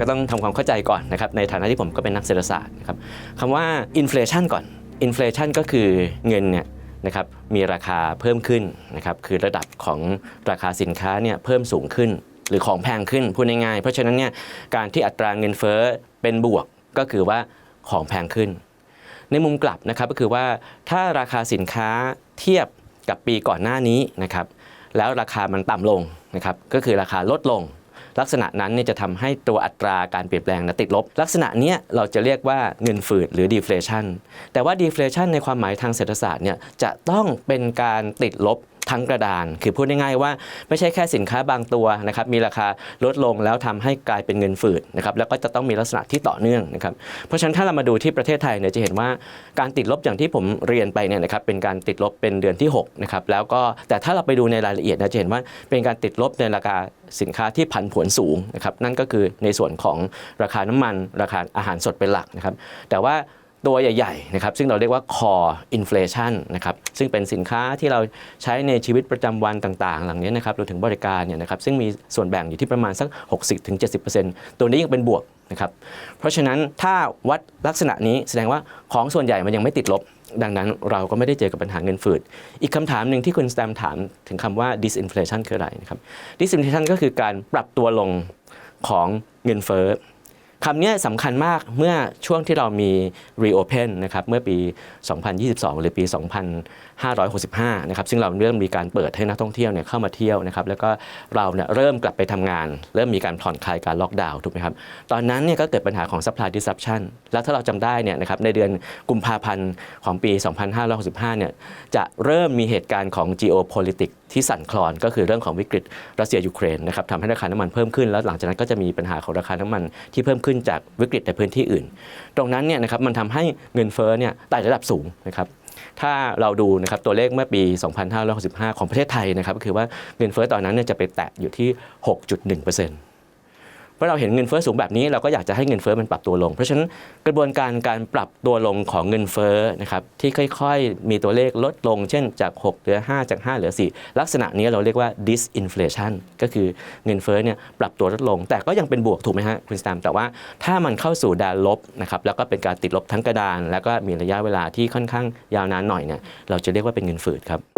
ก็ต้องทำความเข้าใจก่อนนะครับในฐานะที่ผมก็เป็นนักเศรษฐศาสตร์นะครับคำว่าอินฟลชันก่อนอินฟลชันก็คือเงินเนี่ยนะครับมีราคาเพิ่มขึ้นนะครับคือระดับของราคาสินค้าเนี่ยเพิ่มสูงขึ้น หรือของแพงขึ้นพูดง่ายๆเพราะฉะนั้นเนี่ยการที่อัตราเงินเฟ้อเป็นบวกก็คือว่าของแพงขึ้น ในมุมกลับนะครับก็คือว่าถ้าราคาสินค้าเทียบกับปีก่อนหน้านี้นะครับแล้วราคามันต่ำลงนะครับก็คือราคาลดลง ลักษณะนั้นเนี่ยจะทำให้ตัวอัตราการเปลี่ยนแปลงนะติดลบ ลักษณะเนี้ยเราจะเรียกว่าเงินฝืดหรือดีเฟลชันแต่ว่าดีเฟลชันในความหมายทางเศรษฐศาสตร์เนี่ยจะต้องเป็นการติดลบ ทั้งกระดาน คือพูดง่ายๆว่าไม่ใช่แค่สินค้าบางตัวนะครับมีราคาลดลงแล้วทำให้กลายเป็นเงินฝืดนะครับแล้วก็จะต้องมีลักษณะที่ต่อเนื่องนะครับเพราะฉะนั้นถ้าเรามาดูที่ประเทศไทยเนี่ยจะเห็นว่าการติดลบอย่างที่ผมเรียนไปเนี่ยนะครับเป็นการติดลบเป็นเดือนที่6นะครับแล้วก็แต่ถ้าเราไปดูในรายละเอียดนะจะเห็นว่าเป็นการติดลบในราคาสินค้าที่ผันผวนสูงนะครับนั่นก็คือในส่วนของราคาน้ำมัน ราคาอาหารสดเป็นหลักนะครับแต่ว่า ตัวใหญ่ๆนะครับซึ่งเราเรียกว่า core inflation นะครับซึ่งเป็นสินค้าที่เราใช้ในชีวิตประจำวันต่างๆ หลังนี้นะครับรวมถึงบริการเนี่ยนะครับซึ่งมีส่วนแบ่งอยู่ที่ประมาณสัก 60-70%ตัวนี้ยังเป็นบวกนะครับเพราะฉะนั้นถ้าวัดลักษณะนี้แสดงว่าของส่วนใหญ่มันยังไม่ติดลบ ดังนั้นเราก็ไม่ได้เจอกับปัญหาเงินฝืด อีกคำถามหนึ่งที่คุณสแตมถามถึงคำว่า disinflation คืออะไรนะครับ disinflation ก็คือการปรับตัวลงของเงินเฟ้อ คำนี้สำคัญมากเมื่อช่วงที่เรามี reopen นะครับเมื่อปี 2022 หรือปี 2565นะครับซึ่งเราเริ่มมีการเปิดให้นักท่องเที่ยวเนี่ยเข้ามาเที่ยวนะครับแล้วก็เราเนี่ยเริ่มกลับไปทำงาน เริ่มมีการผ่อนคลายการล็อกดาวน์ถูกไหมครับตอนนั้นเนี่ยก็เกิดปัญหาของ supply disruption แล้วถ้าเราจำได้เนี่ยนะครับในเดือนกุมภาพันธ์ของปี 2565เนี่ยจะเริ่มมีเหตุการณ์ของ geopolitics ที่สั่นคลอนก็คือเรื่องของวิกฤตรัสเซียยูเครนนะครับทำให้ราคาน้ำมันเพิ่มขึ้นแล้วหลังจากนั้นก็จะมีปัญหาของราคาน้ำมันที่เพิ่มขึ้นจากวิกฤตในพื้นที่อื่น ตรงนั้นเนี่ยนะครับมันทำให้เงินเฟ้อเนี่ยไต่ระดับสูงนะครับ ถ้าเราดูนะครับตัวเลขเมื่อปี 2565 ของประเทศไทยนะครับก็คือว่าเงินเฟ้อตอนนั้นเนี่ยจะไปแตะอยู่ที่ 6.1% เมื่อเราเห็นเงินเฟ้อสูงแบบนี้เราก็อยากจะให้เงินเฟ้อมันปรับตัวลง เพราะฉะนั้นกระบวนการการปรับตัวลงของเงินเฟ้อนะครับที่ค่อยๆ มีตัวเลขลดลง เช่นจาก 6 เหลือ 5 จาก 5 เหลือ 4 ลักษณะนี้เราเรียกว่า disinflation ก็คือเงินเฟ้อเนี่ยปรับตัวลดลง แต่ก็ยังเป็นบวกถูกไหมฮะคุณสตามแต่ว่าถ้ามันเข้าสู่ดานลบนะครับแล้วก็เป็นการติดลบทั้งกระดาน แล้วก็มีระยะเวลาที่ค่อนข้างยาวนานหน่อยเนี่ยเราจะเรียกว่าเป็นเงินฝืดครับ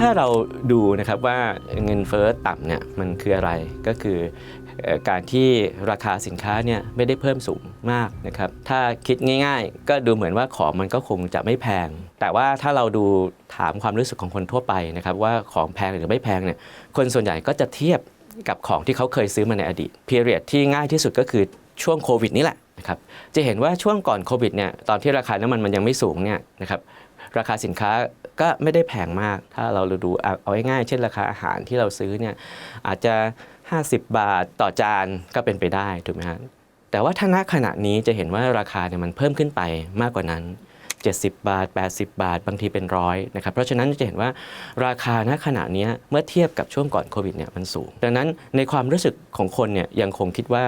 ถ้าเราดูนะครับว่าเงินเฟ้อต่ำเนี่ยมันคืออะไรก็คือการที่ราคาสินค้าเนี่ยไม่ได้เพิ่มสูงมากนะครับถ้าคิดง่ายๆ ก็ดูเหมือนว่าของมันก็คงจะไม่แพง แต่ว่าถ้าเราดูถามความรู้สึกของคนทั่วไปนะครับว่าของแพงหรือไม่แพงเนี่ยคนส่วนใหญ่ก็จะเทียบกับของที่เขาเคยซื้อมาในอดีตพีเรียดที่ง่ายที่สุดก็คือช่วงโควิดนี่แหละนะครับจะเห็นว่าช่วงก่อนโควิดเนี่ยตอนที่ราคาน้ำมันมันยังไม่สูงเนี่ยนะครับราคาสินค้า ก็ไม่ได้แพงมาก ถ้าเราดูเอาง่ายๆเช่นราคาอาหารที่เราซื้อเนี่ยอาจจะ 50 บาทต่อจานก็เป็นไปได้ถูกไหมฮะแต่ว่าถ้าณขณะนี้จะเห็นว่าราคาเนี่ยมันเพิ่มขึ้นไปมากกว่านั้น 70 บาท 80 บาท บางทีเป็นร้อยนะครับ เพราะฉะนั้นจะเห็นว่าราคาณขณะนี้เมื่อเทียบกับช่วงก่อนโควิดเนี่ยมันสูง ดังนั้นในความรู้สึกของคนเนี่ยยังคงคิดว่า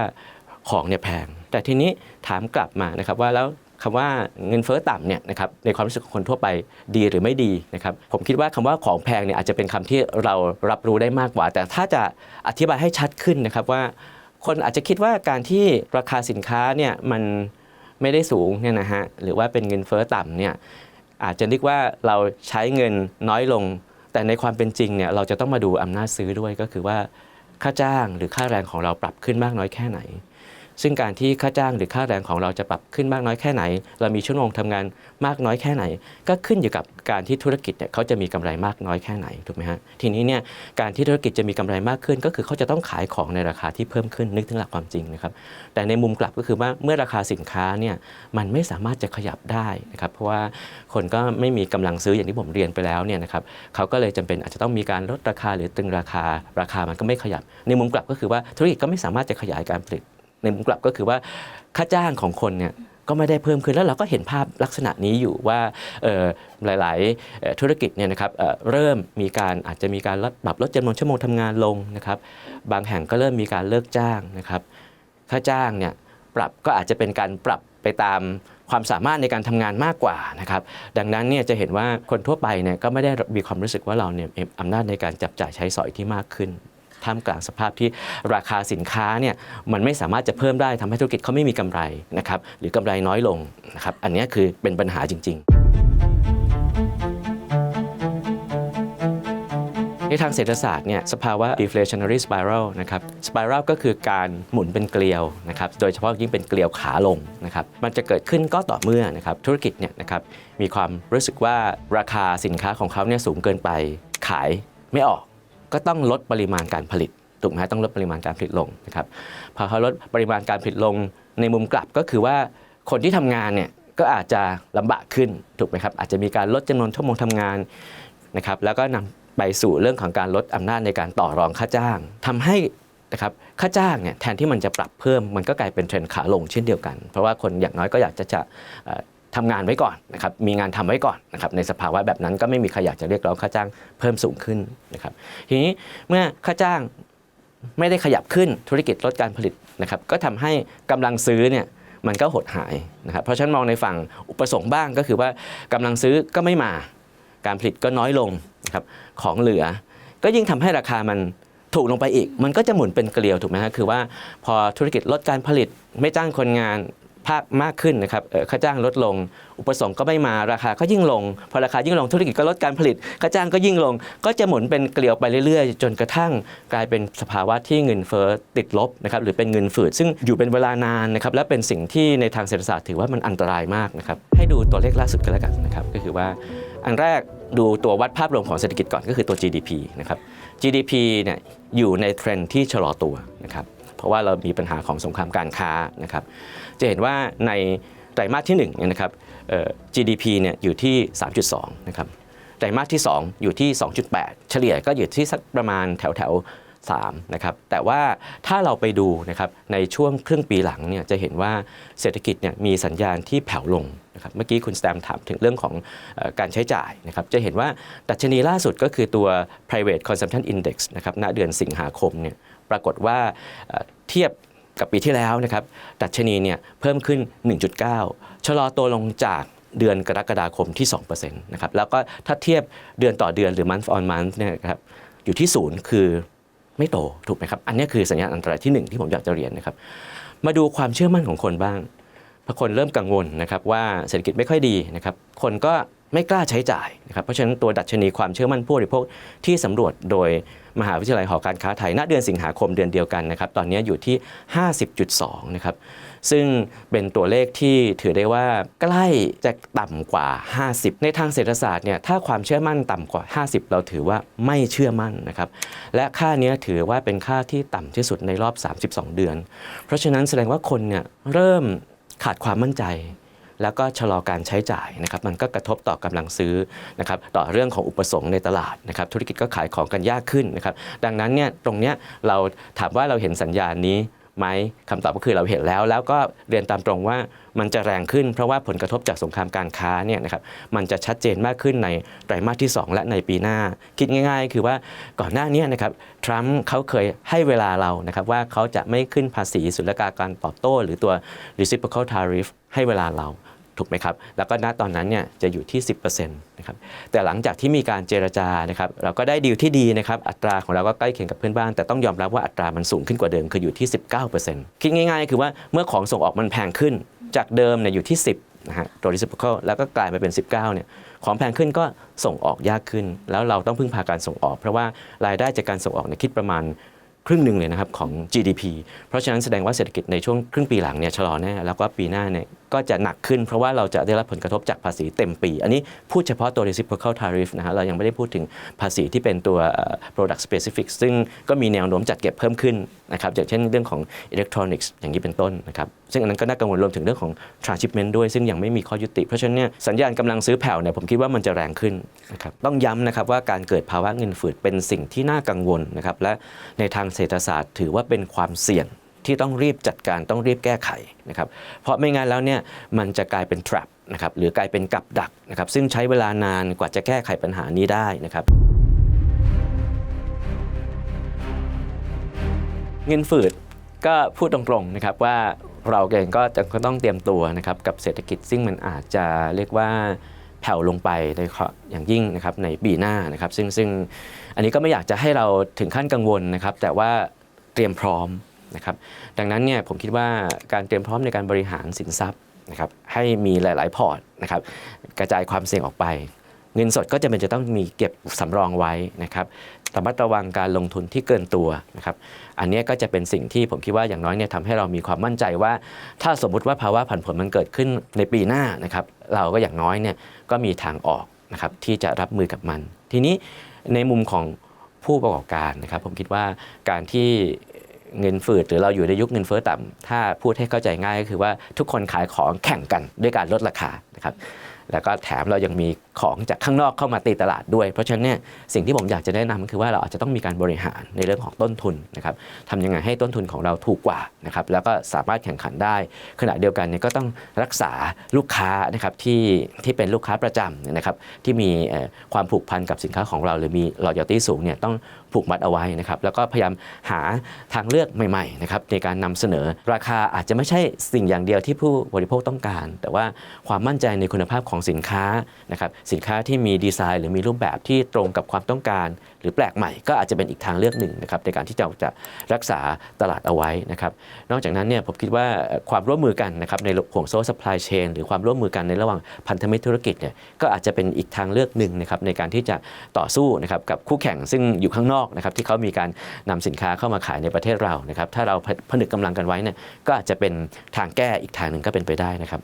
ของเนี่ยแพง แต่ทีนี้ถามกลับมานะครับว่าแล้ว คำว่าเงินเฟ้อต่ำเนี่ยนะครับในความรู้สึกของคนทั่วไปดีหรือไม่ดีนะครับผมคิดว่าคำว่าของแพงเนี่ยอาจจะเป็นคำที่เรารับรู้ได้มากกว่า แต่ถ้าจะอธิบายให้ชัดขึ้นนะครับว่า คนอาจจะคิดว่าการที่ราคาสินค้าเนี่ยมันไม่ได้สูงเนี่ยนะฮะหรือว่าเป็นเงินเฟ้อต่ำเนี่ยอาจจะนึกว่าเราใช้เงินน้อยลง แต่ในความเป็นจริงเนี่ยเราจะต้องมาดูอำนาจซื้อด้วยก็คือว่าค่าจ้างหรือค่าแรงของเราปรับขึ้นมากน้อยแค่ไหน ซึ่งการที่ค่าจ้างหรือค่าแรงของเราจะปรับขึ้นมากน้อยแค่ไหน เรามีชั่วโมงทำงานมากน้อยแค่ไหน ก็ขึ้นอยู่กับการที่ธุรกิจเนี่ยเขาจะมีกำไรมากน้อยแค่ไหนถูกไหมฮะทีนี้เนี่ยการที่ธุรกิจจะมีกำไรมากขึ้น ก็คือเขาจะต้องขายของในราคาที่เพิ่มขึ้นนึกถึงหลักความจริงนะครับแต่ในมุมกลับก็คือว่าเมื่อราคาสินค้าเนี่ยมันไม่สามารถจะขยับได้นะครับเพราะว่าคนก็ไม่มีกำลังซื้ออย่างที่ผมเรียนไปแล้วเนี่ยนะครับเขาก็เลยจำเป็นอาจจะต้องมีการลดราคาหรือตึงราคาราคามันก็ไม่ขยับ ในมุมกลับก็คือว่าธุรกิจก็ไม่สามารถจะขยายการผลิต ในมุมกลับก็คือว่าค่าจ้างของคนเนี่ยก็ไม่ได้เพิ่มขึ้นแล้วเราก็เห็นภาพลักษณะนี้อยู่ว่าหลาย ๆ ธุรกิจเนี่ยนะครับเเริ่มมีการอาจจะมีการลดปรับลดจำนวนชั่วโมงทำงานลงนะครับ บางแห่งก็เริ่มมีการเลิกจ้างนะครับค่าจ้างเนี่ยปรับก็อาจจะเป็นการปรับไปตามความสามารถในการทำงานมากกว่านะครับดังนั้นเนี่ยจะเห็นว่าคนทั่วไปเนี่ยก็ไม่ได้มีความรู้สึกว่าเราเนี่ยอำนาจในการจับจ่ายใช้สอยที่มากขึ้น ท่ามกลางสภาพที่ราคาสินค้าเนี่ยมันไม่สามารถจะเพิ่มได้ทำให้ธุรกิจเขาไม่มีกำไรนะครับหรือกำไรน้อยลงนะครับอันนี้คือเป็นปัญหาจริง ๆในทางเศรษฐศาสตร์เนี่ยสภาวะ deflationary spiral นะครับ spiral ก็คือการหมุนเป็นเกลียวนะครับโดยเฉพาะยิ่งเป็นเกลียวขาลงนะครับมันจะเกิดขึ้นก็ต่อเมื่อนะครับธุรกิจเนี่ยนะครับมีความรู้สึกว่าราคาสินค้าของเขาเนี่ยสูงเกินไปขายไม่ออก ก็ต้องลดปริมาณการผลิตถูกไหมต้องลดปริมาณการผลิตลงนะครับพอเขาลดปริมาณการผลิตลงในมุมกลับก็คือว่าคนที่ทำงานเนี่ยก็อาจจะลำบากขึ้นถูกไหมครับอาจจะมีการลดจำนวนชั่วโมงทำงานนะครับแล้วก็นำไปสู่เรื่องของการลดอำนาจในการต่อรองค่าจ้างทำให้นะครับค่าจ้างเนี่ยแทนที่มันจะปรับเพิ่มมันก็กลายเป็นเทรนด์ขาลงเช่นเดียวกัน เพราะว่าคนอย่างน้อยก็อยากจะจะ ทำงานไว้ก่อนนะครับมีงานทำไว้ก่อนนะครับในสภาวะแบบนั้นก็ไม่มีใครอยากจะเรียกร้องค่าจ้างเพิ่มสูงขึ้นนะครับทีนี้เมื่อค่าจ้างไม่ได้ขยับขึ้นธุรกิจลดการผลิตนะครับก็ทำให้กำลังซื้อเนี่ยมันก็หดหายนะครับเพราะฉะนั้นมองในฝั่งอุปสงค์บ้างก็คือว่ากำลังซื้อก็ไม่มา การผลิตก็น้อยลงนะครับของเหลือ ก็ยิ่งทำให้ราคามันถูกลงไปอีก มันก็จะหมุนเป็นเกลียวถูกไหมฮะคือว่าพอธุรกิจลดการผลิตไม่จ้างคนงาน ภาคมากขึ้นนะครับค่าจ้างลดลง อุปสงค์ก็ไม่มาราคาก็ยิ่งลง พอราคายิ่งลงธุรกิจก็ลดการผลิตค่าจ้างก็ยิ่งลง ก็จะหมุนเป็นเกลียวไปเรื่อยๆ จนกระทั่งกลายเป็นสภาวะที่เงินเฟ้อติดลบนะครับหรือเป็นเงินฝืดซึ่งอยู่เป็นเวลานานนะครับและเป็นสิ่งที่ในทางเศรษฐศาสตร์ถือว่ามันอันตรายมากนะครับให้ดูตัวเลขล่าสุดกันแล้วกันนะครับก็คือว่าอันแรกดูตัววัดภาพรวมของเศรษฐกิจก่อนก็คือตัว GDP นะครับ GDP เนี่ยอยู่ในเทรนด์ที่ชะลอตัวนะครับเพราะว่าเรามีปัญหาของสงครามการค้านะครับ จะเห็นว่าในไตรมาสที่1เนี่ยนะครับ GDP เนี่ยอยู่ที่ 3.2 นะครับ ไตรมาสที่ 2 อยู่ที่ 2.8 เฉลี่ยก็อยู่ที่สักประมาณแถวแถว3นะครับ แต่ว่าถ้าเราไปดูนะครับในช่วงครึ่งปีหลังเนี่ยจะเห็นว่าเศรษฐกิจเนี่ยมีสัญญาณที่แผ่วลงนะครับเมื่อกี้คุณสแตมถามถึงเรื่องของอการใช้จ่ายนะครับจะเห็นว่าดัชนีล่าสุดก็คือตัว private consumption index นะครับณเดือนสิงหาคมเนี่ยปรากฏว่าเทียบ กับปีที่แล้วนะครับดัชนีเนี่ยเพิ่มขึ้น 1.9 ชะลอตัวลงจากเดือนกรกฎาคมที่2%นะครับแล้วก็ถ้าเทียบเดือนต่อเดือนหรือ month on month เนี่ยครับอยู่ที่ศูนย์คือไม่โตถูกไหมครับ อันนี้คือสัญญาณอันตรายที่หนึ่งที่ผมอยากจะเรียนนะครับ มาดูความเชื่อมั่นของคนบ้างพอคนเริ่มกังวลนะครับว่าเศรษฐกิจไม่ค่อยดีนะครับ คนก็ ไม่กล้าใช้จ่ายนะครับเพราะฉะนั้นตัวดัชนีความเชื่อมั่นผู้บริโภคที่สำรวจโดยมหาวิทยาลัยหอการค้าไทยณเดือนสิงหาคมเดือนเดียวกันนะครับตอนนี้อยู่ที่ 50.2 นะครับซึ่งเป็นตัวเลขที่ถือได้ว่าใกล้จะต่ำกว่า 50 ในทางเศรษฐศาสตร์เนี่ยถ้าความเชื่อมั่นต่ำกว่า 50 เราถือว่าไม่เชื่อมั่นนะครับและค่านี้ถือว่าเป็นค่าที่ต่ำที่สุดในรอบ 32 เดือน เพราะฉะนั้นแสดงว่าคนเนี่ยเริ่มขาดความมั่นใจ แล้วก็ชะลอการใช้จ่ายนะครับมันก็กระทบต่อกำลังซื้อนะครับต่อเรื่องของอุปสงค์ในตลาดนะครับธุรกิจก็ขายของกันยากขึ้นนะครับดังนั้นเนี่ยตรงเนี้ยเราถามว่าเราเห็นสัญญาณนี้ไหมคำตอบก็คือเราเห็นแล้ว แล้วก็เรียนตามตรงว่ามันจะแรงขึ้น เพราะว่าผลกระทบจากสงครามการค้าเนี่ยนะครับมันจะชัดเจนมากขึ้นในไตรมาสที่ 2 และในปีหน้า คิดง่าย ๆ คือว่าก่อนหน้านี้นะครับทรัมป์เขาเคยให้เวลาเรานะครับว่าเขาจะไม่ขึ้นภาษีศุลกากรตอบโต้ หรือตัว reciprocal tariff ให้เวลาเรา ถูกไหมครับ แล้วก็ณตอนนั้นเนี่ยจะอยู่ที่ 10%นะครับ แต่หลังจากที่มีการเจรจานะครับ เราก็ได้ดีลที่ดีนะครับ อัตราของเราก็ใกล้เคียงกับเพื่อนบ้าน แต่ต้องยอมรับว่าอัตรามันสูงขึ้นกว่าเดิม คืออยู่ที่ 19%คิดง่ายๆ คือว่าเมื่อของส่งออกมันแพงขึ้น จากเดิมเนี่ยอยู่ที่ 10นะฮะตัว reciprocal แล้วก็กลายมาเป็น 19เนี่ย ของแพงขึ้นก็ส่งออกยากขึ้น แล้วเราต้องพึ่งพาการส่งออก เพราะว่ารายได้จากการส่งออกเนี่ยคิดประมาณ ครึ่งหนึ่งเลยนะครับของ GDP เพราะฉะนั้นแสดงว่าเศรษฐกิจในช่วงครึ่งปีหลังเนี่ยชะลอแน่แล้วก็ปีหน้าเนี่ยก็จะหนักขึ้นเพราะว่าเราจะได้รับผลกระทบจากภาษีเต็มปี อันนี้พูดเฉพาะตัว reciprocal tariff นะฮะเรายังไม่ได้พูดถึงภาษีที่เป็นตัว product specific ซึ่งก็มีแนวโน้มจัดเก็บเพิ่มขึ้น นะครับอย่างเช่นเรื่องของ electronics อย่างนี้เป็นต้นนะครับซึ่งอันนั้นก็น่ากังวลรวมถึงเรื่องของ transshipment ด้วย ซึ่งยังไม่มีข้อยุติ เพราะฉะนั้นเนี่ยสัญญาณกำลังซื้อแผ่วเนี่ยผมคิดว่ามันจะแรงขึ้นนะครับต้องย้ำนะครับว่าการเกิดภาวะเงินฝืดเป็นสิ่งที่น่ากังวลนะครับและในทางเศรษฐศาสตร์ถือว่าเป็นความเสี่ยงที่ต้องรีบจัดการต้องรีบแก้ไขนะครับเพราะไม่งั้นแล้วเนี่ยมันจะกลายเป็น trap นะครับหรือกลายเป็นกับดักนะครับซึ่งใช้เวลานานกว่าจะแก้ไขปัญหานี้ได้นะครับ เงินฝืดก็พูดตรงๆนะครับว่าเราเองก็จะต้องเตรียมตัวนะครับกับเศรษฐกิจซึ่งมันอาจจะเรียกว่าแผ่วลงไปโดยเฉพาะอย่างยิ่งนะครับในปีหน้านะครับซึ่งซึ่งอันนี้ก็ไม่อยากจะให้เราถึงขั้นกังวลนะครับแต่ว่าเตรียมพร้อมนะครับดังนั้นเนี่ยผมคิดว่าการเตรียมพร้อมในการบริหารสินทรัพย์นะครับให้มีหลาย ๆ พอร์ตนะครับกระจายความเสี่ยงออกไป เงินสดก็จะเป็นจะต้องมีเก็บสำรองไว้นะครับระมัดระวังการลงทุนที่เกินตัวนะครับ อันนี้ก็จะเป็นสิ่งที่ผมคิดว่าอย่างน้อยเนี่ยทำให้เรามีความมั่นใจว่า ถ้าสมมุติว่าภาวะผันผวนมันเกิดขึ้นในปีหน้านะครับ เราก็อย่างน้อยเนี่ยก็มีทางออกนะครับที่จะรับมือกับมัน ทีนี้ในมุมของผู้ประกอบการนะครับ ผมคิดว่าการที่เงินฝืดหรือเราอยู่ในยุคเงินเฟ้อต่ำถ้าพูดให้เข้าใจง่ายก็คือว่าทุกคนขายของแข่งกันด้วยการลดราคานะครับ แล้วก็แถมเรายังมีของจากข้างนอกเข้ามาตีตลาดด้วย เพราะฉะนั้นเนี่ยสิ่งที่ผมอยากจะแนะนำก็คือว่าเราอาจจะต้องมีการบริหารในเรื่องของต้นทุนนะครับทำยังไงให้ต้นทุนของเราถูกกว่านะครับแล้วก็สามารถแข่งขันได้ ขณะเดียวกันเนี่ยก็ต้องรักษาลูกค้านะครับที่ที่เป็นลูกค้าประจำนะครับที่มีความผูกพันกับสินค้าของเราหรือมี loyalty สูงเนี่ยต้อง ผูกมัดเอาไว้นะครับแล้วก็พยายามหาทางเลือกใหม่ๆนะครับในการนำเสนอราคาอาจจะไม่ใช่สิ่งอย่างเดียวที่ผู้บริโภคต้องการ แต่ว่าความมั่นใจในคุณภาพของสินค้านะครับสินค้าที่มีดีไซน์ หรือมีรูปแบบที่ตรงกับความต้องการ หรือแปลกใหม่ก็อาจจะเป็นอีกทางเลือกหนึ่งนะครับในการที่เราจะรักษาตลาดเอาไว้นะครับนอกจากนั้นเนี่ยผมคิดว่าความร่วมมือกันนะครับในห่วงโซ่ supply chain หรือความร่วมมือกันในระหว่างพันธมิตรธุรกิจเนี่ยก็อาจจะเป็นอีกทางเลือกหนึ่งนะครับในการที่จะต่อสู้นะครับกับคู่แข่งซึ่งอยู่ข้างนอกนะครับที่เขามีการนำสินค้าเข้ามาขายในประเทศเรานะครับถ้าเราผนึกกำลังกันไว้เนี่ยก็อาจจะเป็นทางแก้อีกทางหนึ่งก็เป็นไปได้นะครับ